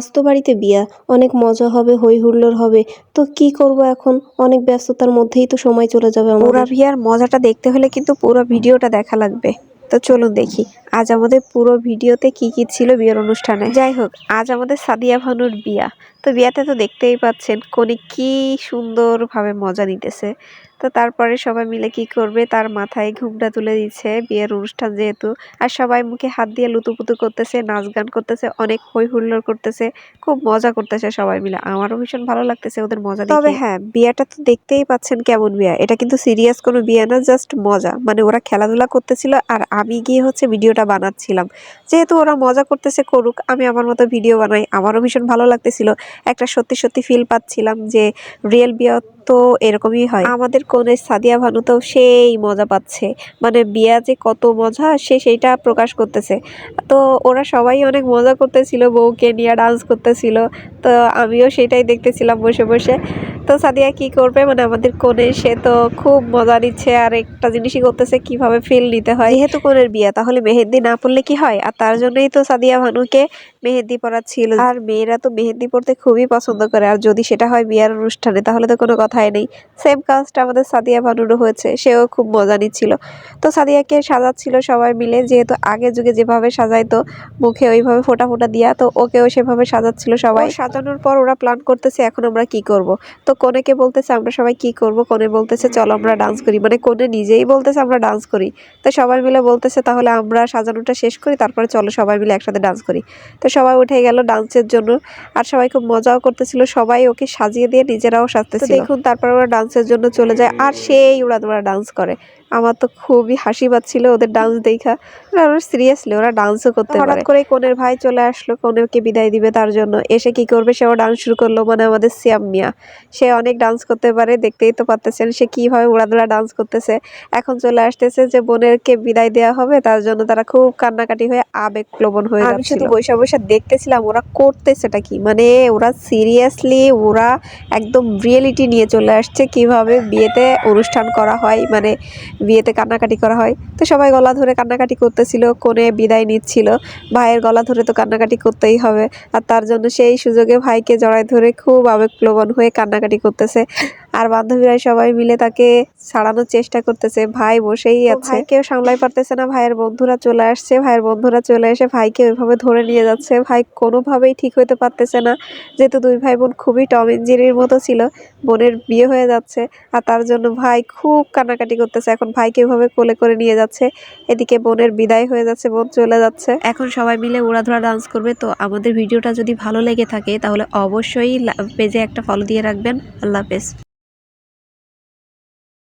আজ তো বাড়িতে বিয়া, অনেক মজা হবে হই হুল্লোড় হবে। তো কি করব এখন? অনেক ব্যস্ততার মধ্যেই তো সময় চলে যাবে পুরা বিয়ার মজাটা দেখতে হলে কিন্তু পুরো ভিডিওটা দেখা লাগবে। তো চলুন দেখি, আজ আমাদের পুরো ভিডিওতে কি কি ছিল বিয়ের অনুষ্ঠানে? যাই হোক, আজ আমাদের সাদিয়া ভানুর বিয়া। তো বিয়াতে তো দেখতেই পাচ্ছেন কোনে কি সুন্দরভাবে মজা নিতেছে। তো তারপরে সবাই মিলে কি করবে? তার মাথায় ঘুমটা তুলে দিচ্ছে। বিয়ের অনুষ্ঠান যেহেতু, আর সবাই মুখে হাত দিয়ে লুতুপুতু করতেছে, নাচ গান করতেছে, অনেক হই হুল্লোড় করতেছে, খুব মজা করতেছে সবাই মিলে। আমারও ভীষণ ভালো লাগতেছে ওদের মজা তবে হ্যাঁ বিয়েটা তো দেখতেই পাচ্ছেন কেমন বিয়া। এটা কিন্তু সিরিয়াস কোনো বিয়ে না, জাস্ট মজা। মানে ওরা খেলাধুলা করতেছিল আর আমি গিয়ে হচ্ছে ভিডিওটা বানাচ্ছিলাম। যেহেতু ওরা মজা করতেছে করুক, আমি আমার মতো ভিডিও বানাই, আমারও ভীষণ ভালো লাগতেছিল। একটা সত্যি সত্যি ফিল পাচ্ছিলাম যে রিয়েল বিয়ে তো এরকমই হয়। আমাদের কোনে সাদিয়া ভানু তো সেই মজা পাচ্ছে। মানে বিয়া যে কত মজা সে সেইটা প্রকাশ করতেছে। তো ওরা সবাই অনেক মজা করতেছিল বউকে নিয়ে ডান্স করতেছিল। তো আমিও সেটাই দেখতেছিলাম বসে বসে। তো সাদিয়া কি করবে? মানে আমাদের কোণে সে তো খুব মজা নিচ্ছে আর একটা জিনিসই করতেছে কীভাবে ফিল নিতে হয়। যেহেতু কোণের বিয়া তাহলে মেহেন্দি না পড়লে কি হয়? আর তার জন্যই তো সাদিয়া ভানুকে মেহেন্দি পড়াচ্ছিল। আর মেয়েরা তো মেহেন্দি পড়তে খুবই পছন্দ করে। আর যদি সেটা হয় বিয়ার অনুষ্ঠানে তাহলে তো কোনো কথাই নেই। সেম কাজটা আমাদের সাদিয়া ভানুরও হয়েছে সেও খুব মজা নিচ্ছিল তো সাদিয়াকে সাজাচ্ছিল সবাই মিলে যেহেতু আগে যুগে যেভাবে সাজাইতো মুখে ওইভাবে ফোটা ফোটা দিয়া তো ওকেও সেভাবে সাজাচ্ছিল সবাই। সাজানোর পর ওরা প্ল্যান করতেছে এখন আমরা কি করব? তো কোনেকে বলতেছে আমরা সবাই কি করব? কোনে বলতেছে চলো আমরা ডান্স করি। মানে কোনে নিজেই বলতেছে আমরা ডান্স করি। তো সবাই মিলে বলতেছে তাহলে আমরা সাজানোটা শেষ করি তারপরে চলো সবাই মিলে একসাথে ডান্স করি। তো সবাই উঠে গেল ডান্সের জন্য আর সবাই খুব মজাও করতেছিল সবাই ওকে সাজিয়ে দিয়ে নিজেরাও সাজতেছিল। দেখুন তারপর ওরা ডান্সের জন্য চলে যায়। আর সেই ওরা তোরা ডান্স করে। আমার তো খুবই হাসি পাচ্ছিল ওদের ডান্স দেখা। ওরা সিরিয়াসলি ওরা ডান্সও করতে হঠাৎ করে কোনের ভাই চলে আসলো কোনেকে বিদায় দিবে তার জন্য। এসে কি করবে? সেও ডান্স শুরু করল মানে আমাদের সিয়াম মিয়া। সে অনেক ডান্স করতে পারে দেখতেই তো পারতেছেন সে কীভাবে উড়াদুরা ডান্স করতেছে। এখন চলে আসতেছে যে বোনেরকে বিদায় দেওয়া হবে তার জন্য তারা খুব কান্নাকাটি হয়ে আবেগ প্লবন হয়ে যাচ্ছে শুধু বৈশা বৈশা দেখতেছিলাম ওরা করতেছেটা কি। মানে ওরা সিরিয়াসলি ওরা একদম রিয়েলিটি নিয়ে চলে আসছে কীভাবে বিয়েতে অনুষ্ঠান করা হয় মানে বিয়েতে কান্নাকাটি করা হয়। তো সবাই গলা ধরে কান্নাকাটি করতেছিল কোনে বিদায় নিচ্ছিল। ভাইয়ের গলা ধরে তো কান্নাকাটি করতেই হবে। আর তার জন্য সেই সুযোগে ভাইকে জড়ায় ধরে খুব আবেগ আবেগপ্লবন হয়ে কান্নাকাটি করতেছে। আর বান্ধবীরা সবাই মিলে তাকে ছাড়ানোর চেষ্টা করতেছে। ভাই বসেই আছে। কেউ সামলাই পারতেছে না ভাইয়ের বন্ধুরা চলে আসছে। ভাইয়ের বন্ধুরা চলে এসে ভাইকে ওইভাবে ধরে নিয়ে যাচ্ছে। ভাই কোনোভাবেই ঠিক হইতে পারতেছে না। যেহেতু দুই ভাই বোন খুবই টম ইঞ্জিরির মতো ছিল বোনের বিয়ে হয়ে যাচ্ছে। আর তার জন্য ভাই খুব কান্নাকাটি করতেছে। এখন ভাইকে ওইভাবে কোলে করে নিয়ে যাচ্ছে। এদিকে বোনের বিদায় হয়ে যাচ্ছে বোন চলে যাচ্ছে। এখন সবাই মিলে উড়াধুরা ডান্স করবে। তো আমাদের ভিডিওটা যদি ভালো লেগে থাকে তাহলে অবশ্যই পেজে একটা ফলো দিয়ে রাখবেন। আল্লাহ হাফেজ।